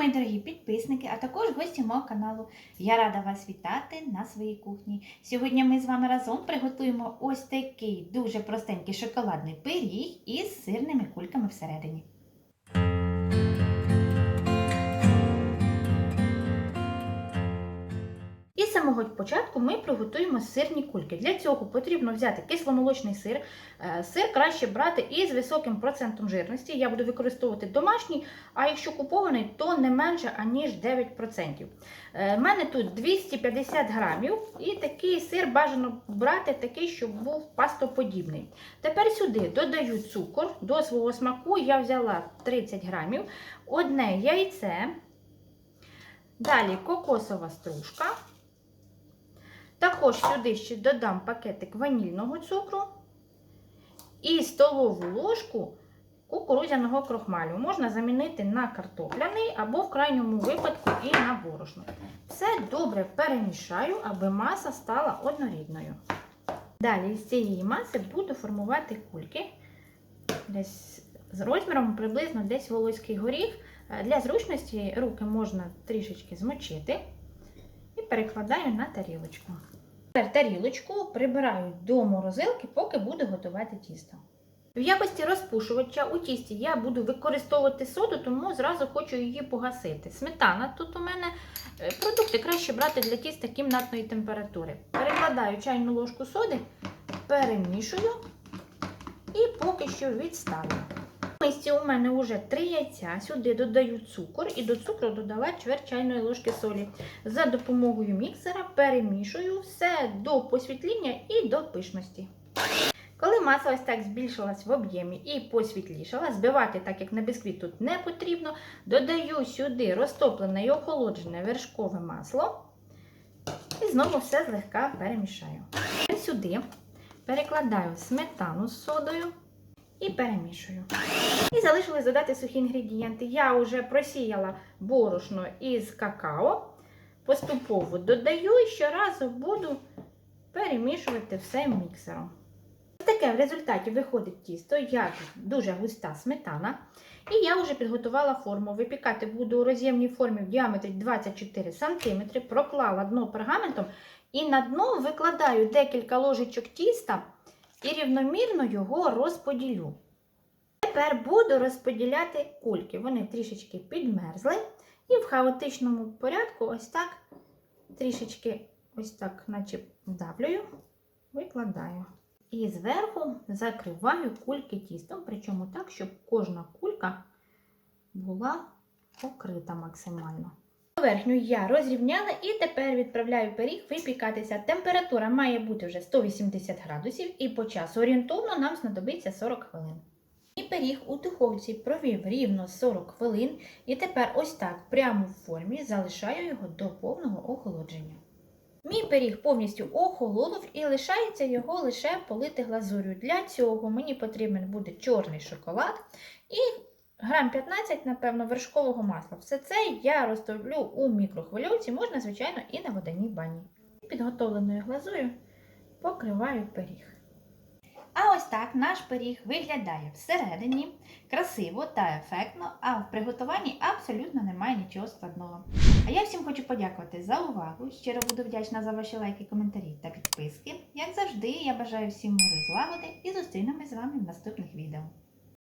мої дорогі підписники, а також гості мого каналу. Я рада вас вітати на своїй кухні. Сьогодні ми з вами разом приготуємо ось такий дуже простенький шоколадний пиріг із сирними кульками всередині. І з самого початку ми приготуємо сирні кульки. Для цього потрібно взяти кисломолочний сир. Е, Сир краще брати із високим процентом жирності. Я буду використовувати домашній, а якщо купований, то не менше, аніж 9%. У мене тут 250 грамів, і такий сир бажано брати, такий, щоб був пастоподібний. Тепер сюди додаю цукор. До свого смаку я взяла 30 грамів, одне яйце, далі кокосова стружка. Також сюди ще додам пакетик ванільного цукру і столову ложку кукурудзяного крохмалю. Можна замінити на картопляний або в крайньому випадку і на борошно. Все добре перемішаю, аби маса стала однорідною. Далі з цієї маси буду формувати кульки десь з розміром приблизно десь волоський горіх. Для зручності руки можна трішечки змочити і перекладаю на тарілочку. Тепер тарілочку прибираю до морозилки, поки буду готувати тісто. В якості розпушувача у тісті я буду використовувати соду, тому зразу хочу її погасити. Сметана тут у мене е, продукти краще брати для тіста кімнатної температури. Перекладаю чайну ложку соди, перемішую і поки що відставлю. Мисці у мене вже 3 яйця. Сюди додаю цукор і до цукру додала чверть чайної ложки солі. За допомогою міксера перемішую все до посвітління і до пишності. Коли маса ось так збільшилась в об'ємі і посвітлішала, збивати, так як на бісквіт тут не потрібно, додаю сюди розтоплене і охолоджене вершкове масло. І знову все злегка перемішаю. Сюди перекладаю сметану з содою і перемішую. І залишилось додати сухі інгредієнти. Я вже просіяла борошно із какао. Поступово додаю і щоразу буду перемішувати все міксером. Таке в результаті виходить тісто, як дуже густа сметана. І я вже підготувала форму. Випікати буду у роз'ємній формі в діаметрі 24 см, проклала дно пергаментом і на дно викладаю декілька ложечок тіста і рівномірно його розподілю. Тепер буду розподіляти кульки. Вони трішечки підмерзли. І в хаотичному порядку ось так трішечки ось так, наче вдавлюю, викладаю. І зверху закриваю кульки тістом, причому так, щоб кожна кулька була покрита максимально. Поверхню я розрівняла і тепер відправляю пиріг випікатися. Температура має бути вже 180 градусів, і по часу орієнтовно нам знадобиться 40 хвилин. І пиріг у духовці провів рівно 40 хвилин, і тепер ось так прямо в формі залишаю його до повного охолодження. Мій пиріг повністю охолонув і лишається його лише полити глазур'ю. Для цього мені потрібен буде чорний шоколад і грам 15, напевно, вершкового масла. Все це я розтоплю у мікрохвильовці, можна, звичайно, і на водяній бані. Підготовленою глазур'ю покриваю пиріг. А ось так наш пиріг виглядає всередині красиво та ефектно, а в приготуванні абсолютно немає нічого складного. А я всім хочу подякувати за увагу. Щиро буду вдячна за ваші лайки, коментарі та підписки. Як завжди, я бажаю всім миру і злагоди і зустрінемось з вами в наступних відео.